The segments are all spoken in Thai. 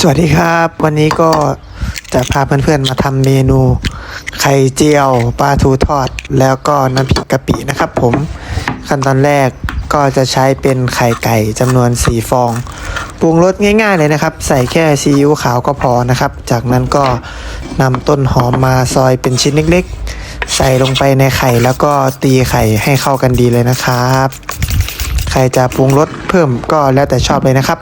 สวัสดีครับ วันนี้ก็จะพาเพื่อนๆมาทำเมนู ไข่เจียวปลาทูทอด แล้วก็น้ำพริกกะปินะครับผมขั้นตอนแรกก็จะใช้เป็นไข่ไก่จำนวน4ฟองปรุงรสง่ายๆเลยนะครับ ใส่แค่ซีอิ๊วขาวก็พอนะครับ จากนั้นก็นำต้นหอมมาซอยเป็นชิ้นเล็กๆ ใส่ลงไปในไข่แล้วก็ตีไข่ให้เข้ากันดีเลยนะครับ ใครจะปรุงรสเพิ่มก็แล้วแต่ชอบเลยนะครับ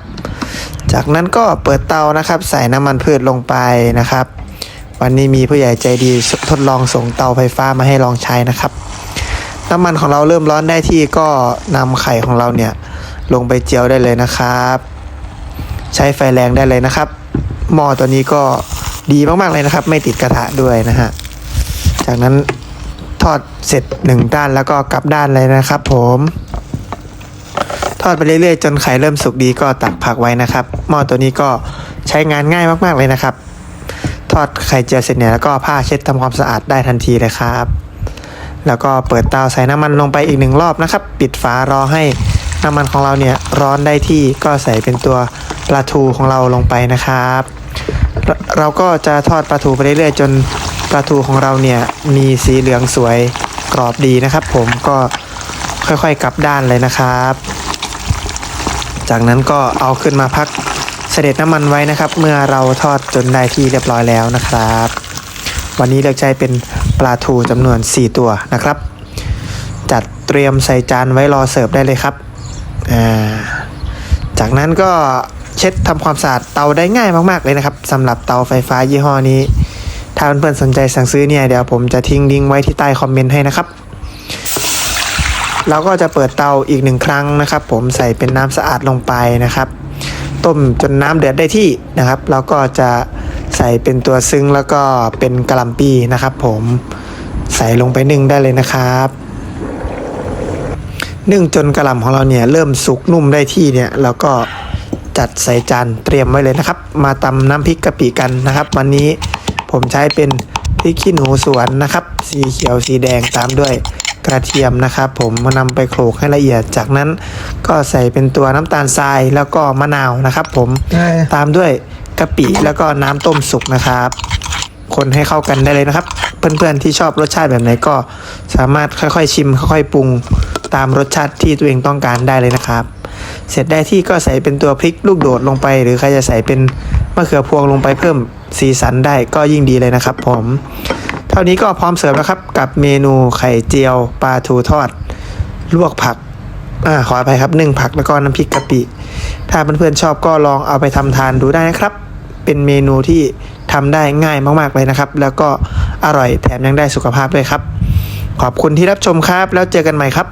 จากนั้นก็เปิดเตานะครับ ใส่น้ำมันพืชลงไปนะครับ วันนี้มีผู้ใหญ่ใจดีทดลองส่งเตาไฟฟ้ามาให้ลองใช้นะครับ น้ำมันของเราเริ่มร้อนได้ที่ก็นำไข่ของเราเนี่ยลงไปเจียวได้เลยนะครับ ใช้ไฟแรงได้เลยนะครับหม้อตัวนี้ก็ดีมากๆเลยนะครับ ไม่ติดกระทะด้วยนะฮะจากนั้นทอดเสร็จหนึ่งด้านแล้วก็กลับด้านเลยนะครับผม อดไปเรื่อยๆ จนไข่เริ่มสุกดีก็ตักผักไว้นะครับ หม้อตัวนี้ก็ใช้งานง่ายมากๆเลยนะครับ ทอดไข่เจียวเสร็จเนี่ยแล้วก็ผ้าเช็ดทำความสะอาดได้ทันทีเลยครับ แล้วก็เปิดเตาใส่น้ำมันลงไปอีกหนึ่งรอบนะครับ ปิดฝารอให้น้ำมันของเราเนี่ยร้อนได้ที่ก็ใส่เป็นตัวปลาทูของเราลงไปนะครับ เราก็จะทอดปลาทูไปเรื่อยๆ จนปลาทูของเราเนี่ยมีสีเหลืองสวยกรอบดีนะครับ ผมก็ค่อยๆกลับด้านเลยนะครับ จากนั้นก็เอาขึ้นมาพักเสด็จน้ำมันไว้นะครับ เมื่อเราทอดจนได้ที่เรียบร้อยแล้วนะครับ วันนี้เลือกใช้เป็นปลาทูจำนวน 4 ตัวนะครับ จัดเตรียมใส่จานไว้รอเสิร์ฟได้เลยครับาจากนั้นก็เช็ดทำความสะอาดเตาได้ง่ายมาก ๆ เลยนะครับสำหรับเตาไฟฟ้ายี่ห้อนี้ ถ้าเพื่อนๆสนใจสั่งซื้อเนี่ยเดี๋ยวผมจะทิ้งลิงก์ไว้ที่ใต้คอมเมนต์ให้นะครับ เราก็จะเปิดเตาอีกหนึ่งครั้งนะครับ ผมใส่เป็นน้ำสะอาดลงไปนะครับ ต้มจนน้ำเดือดได้ที่นะครับ เราก็จะใส่เป็นตัวซึ้งแล้วก็เป็นกะหล่ำปีนะครับ ผมใส่ลงไปนึ่งได้เลยนะครับนึ่งจนกระหล่ำของเราเนี่ยเริ่มสุกนุ่มได้ที่เนี่ยเราก็จัดใส่จานเตรียมไว้เลยนะครับ มาตำน้ำพริกกะปิกันนะครับ วันนี้ผมใช้เป็นพริกขี้หนูสวนนะครับ สีเขียวสีแดงตามด้วย กระเทียมนะครับผมมานำไปโขลกให้ละเอียด จากนั้นก็ใส่เป็นตัวน้ำตาลทรายแล้วก็มะนาวนะครับ ผมตามด้วยกะปิแล้วก็น้ำต้มสุกนะครับ คนให้เข้ากันได้เลยนะครับ เพื่อนๆที่ชอบรสชาติแบบไหนก็สามารถค่อยๆชิม ค่อยๆปรุงตามรสชาติที่ตัวเองต้องการได้เลยนะครับ เสร็จได้ที่ก็ใส่เป็นตัวพริกลูกโดดลงไป หรือใครจะใส่เป็นมะเขือพวงลงไปเพิ่มสีสันได้ก็ยิ่งดีเลยนะครับ ผมเท่านี้ก็พร้อมเสิร์ฟแล้วครับ กับเมนูไข่เจียวปลาทูทอด ลวกผักอ่าขออภัยครับนึ่งผักแล้วก็น้ำพริกกะปิ ถ้าเพื่อนๆชอบก็ลองเอาไปทำทานดูได้นะครับ เป็นเมนูที่ทำได้ง่ายมากๆเลยนะครับ แล้วก็อร่อยแถมยังได้สุขภาพด้วยครับ ขอบคุณที่รับชมครับ แล้วเจอกันใหม่ครับ